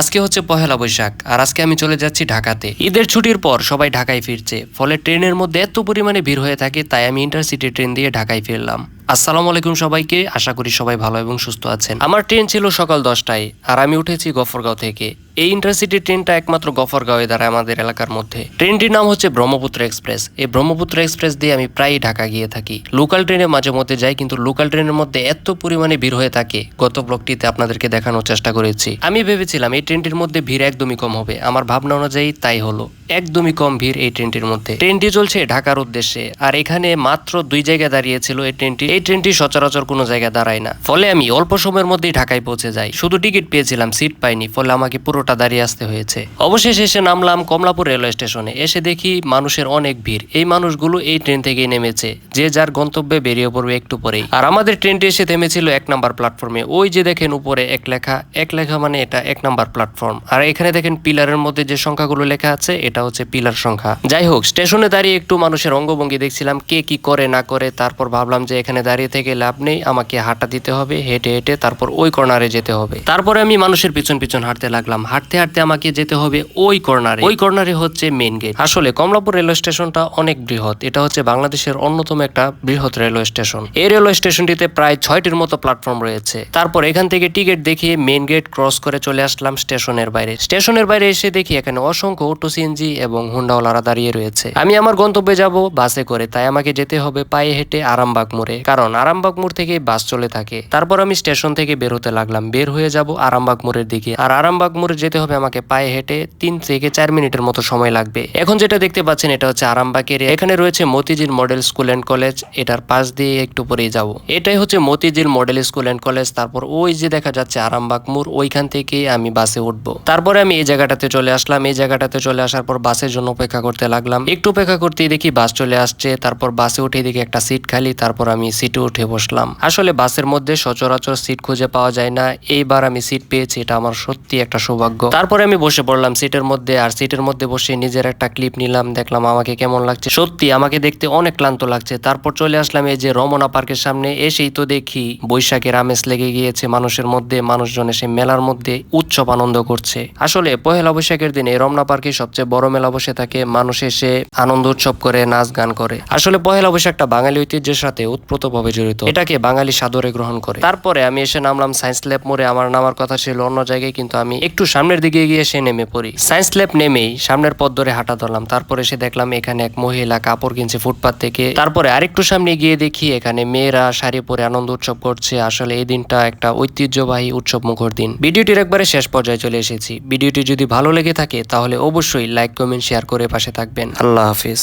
আজকে হচ্ছে পহেলা বৈশাখ, আর আজকে আমি চলে যাচ্ছি ঢাকাতে। ঈদের ছুটির পর সবাই ঢাকায় ফিরছে, ফলে ট্রেনের মধ্যে এত পরিমাণে ভিড় হয়ে থাকে, তাই আমি ইন্টারসিটি ট্রেন দিয়ে ঢাকায় ফিরলাম। আসসালামু আলাইকুম সবাইকে। আশা করি সবাই ভালো এবং সুস্থ আছেন। আমার ট্রেন ছিল সকাল দশটায় আর আমি উঠেছি গফরগাঁও থেকে। এই ইন্টারসিটি ট্রেনটা একমাত্র গফরগাঁওয়ে দ্বারা আমাদের এলাকার মধ্যে। ট্রেনটির নাম হচ্ছে ব্রহ্মপুত্র এক্সপ্রেস। এই ব্রহ্মপুত্র এক্সপ্রেস দিয়ে আমি প্রায়ই ঢাকা গিয়ে থাকি। লোকাল ট্রেনে মাঝে মধ্যে যাই, কিন্তু লোকাল ট্রেনের মধ্যে এত পরিমাণে ভিড় হয়ে থাকে। গত ব্লগটিতে আপনাদেরকে দেখানোর চেষ্টা করেছি। আমি ভেবেছিলাম এই ট্রেনটির মধ্যে ভিড় একদমই কম হবে। আমার ভাবনা অনুযায়ী তাই হলো। একদমই কম ভিড় এই ট্রেনটির মধ্যে। ট্রেনটি চলছে ঢাকার উদ্দেশ্যে। আর এখানে মাত্র দুই জায়গায় দাঁড়িয়েছিল এই ট্রেনটি। এই ট্রেনটি সচরাচর কোনো জায়গায় দাঁড়ায় না। ফলে আমি অল্প সময়ের মধ্যেই ঢাকায় পৌঁছে যাই। শুধু টিকিট পেয়েছিলাম, সিট পাইনি, ফলে আমাকে পুরোটা দাঁড়িয়ে আসতে হয়েছে। অবশেষে এসে নামলাম কমলাপুর রেলওয়ে স্টেশনে। এসে দেখি মানুষের অনেক ভিড়। এই মানুষগুলো এই ট্রেন থেকেই নেমেছে, যে যার গন্তব্যে বেরিয়ে পড়বে একটু পরেই। আর আমাদের ট্রেনটি এসে থেমেছিল এক নাম্বার প্ল্যাটফর্মে। ওই যে দেখেন উপরে এক লেখা এক লেখা মানে এটা এক নাম্বার প্ল্যাটফর্ম। আর এখানে দেখেন পিলারের মধ্যে যে সংখ্যাগুলো লেখা আছে, এটা হচ্ছে পিলার সংখ্যা। যাই হোক, স্টেশনে দাঁড়িয়ে একটু মানুষের অঙ্গভঙ্গি দেখছিলাম, কে কি করে, না করে। তারপর ভাবলাম যে এখানে দাঁড়িয়ে থেকে লাভ নেই, আমাকে হাঁটা দিতে হবে, হেঁটে হেঁটে তারপর ওই কর্নারে যেতে হবে। তারপরে আমি মানুষের পিছন পিছন হাঁটতে লাগলাম। হাঁটতে হাঁটতে আমাকে যেতে হবে ওই কর্নারে ওই কর্নারে হচ্ছে মেন গেট আসলে কমলাপুর রেলওয়ে স্টেশনটা অনেক বৃহৎ। এটা হচ্ছে বাংলাদেশের অন্যতম একটা বৃহৎ রেলওয়ে স্টেশন। এই রেলওয়ে স্টেশনটিতে প্রায় ছয়টির মতো প্ল্যাটফর্ম রয়েছে। তারপর এখান থেকে টিকিট দেখিয়ে মেইন গেট ক্রস করে চলে আসলাম স্টেশনের বাইরে। স্টেশনের বাইরে এসে দেখি এখানে অসংখ্য অটো সিএনজি এবং হুন্ডাওয়ালারা দাঁড়িয়ে রয়েছে। আমি আমার গন্তব্যে যাব বাসে করে। তাই আমাকে যেতে হবে পায়ে হেঁটে আরামবাগ মোড়ে। কারণ আরামবাগ মোড় থেকে বাস চলে থাকে। তারপর আমি স্টেশন থেকে বের হতে লাগলাম, বের হয়ে যাব আরামবাগ মোড়ের দিকে। আর আরামবাগ মোড়ে যেতে হবে আমাকে পায়ে হেঁটে তিন থেকে চার মিনিটের মতো সময় লাগবে। এখন যেটা দেখতে পাচ্ছেন, এটা হচ্ছে আরামবাগের এখানে রয়েছে Motijheel model school and college. এটার পাশ দিয়ে একটু পরেই যাব। এটাই হচ্ছে Motijheel model school and college. তারপর ওই যে দেখা যাচ্ছে আরামবাগ মোড়, ওইখান থেকে আমি বাসে উঠবো। তারপরে আমি এই জায়গাটাতে চলে আসলাম। এই জায়গাটাতে চলে আসার পর বাসের জন্য অপেক্ষা করতে লাগলাম। একটু অপেক্ষা করতেই দেখি বাস চলে আসছে। তারপর বাসে উঠে দেখি একটা সিট খালি। তারপর আমি সিটে উঠে বসলাম। আসলে বাসের মধ্যে সচরাচর সিট খুঁজে পাওয়া যায় না। এইবার আমি সিট পেয়েছি, এটা আমার সত্যি একটা সৌভাগ্য। তারপরে আমি বসে পড়লাম সিটের মধ্যে, আর সিটের মধ্যে বসে নিজের একটা ক্লিপ নিলাম, দেখলাম আমাকে কেমন লাগছে। সত্যি, আমাকে দেখতে অনেক ক্লান্ত লাগছে। তারপর চলে আসলাম এই যে রমনা পার্কের সামনে, এসেই তো দেখি বৈশাখের আমেজ লেগে গিয়েছে মানুষের মধ্যে, মানুষজন এসে মেলার মধ্যে উৎসব আনন্দ করছে। আসলে পহেলা বৈশাখের দিনে রমনা পার্কে সবচেয়ে বড় মেলা বসে থাকে, মানুষ এসে আনন্দ উৎসব করে, নাচ গান করে। আসলে পহেলা বৈশাখটা বাঙালি ঐতিহ্যের সাথে উৎপ্রতভাবে জড়িত। এটাকে বাঙালি সাদরে গ্রহণ করে। তারপরে আমি এসে নামলাম সায়েন্স ল্যাব মোড়ে। আমার নামার কথা ছিল অন্য জায়গায় কিন্তু আমি একটু সামনের দিকে গিয়ে সে নেমে পড়ি। সায়েন্স ল্যাব নেমেই সামনের পথ ধরে হাঁটা ধরলাম। তারপরে এসে দেখলাম এখানে এক মহিলা কাপড় কিনছে ফুটপাত থেকে। তারপরে আরেকটু সামনে গিয়ে দেখি এখানে মেয়েরা শাড়ি পরে আনন্দ উৎসব করছে। আসলে এই দিনটা একটা ঐতিহ্যবাহী উৎসব মুখর দিন। ভিডিওটির একবারে শেষ পর্যায়ে চলে এসেছি। ভিডিওটি যদি ভালো লেগে থাকে তাহলে অবশ্যই লাইক কমেন্ট শেয়ার করে পাশে থাকবেন। আল্লাহ হাফিজ।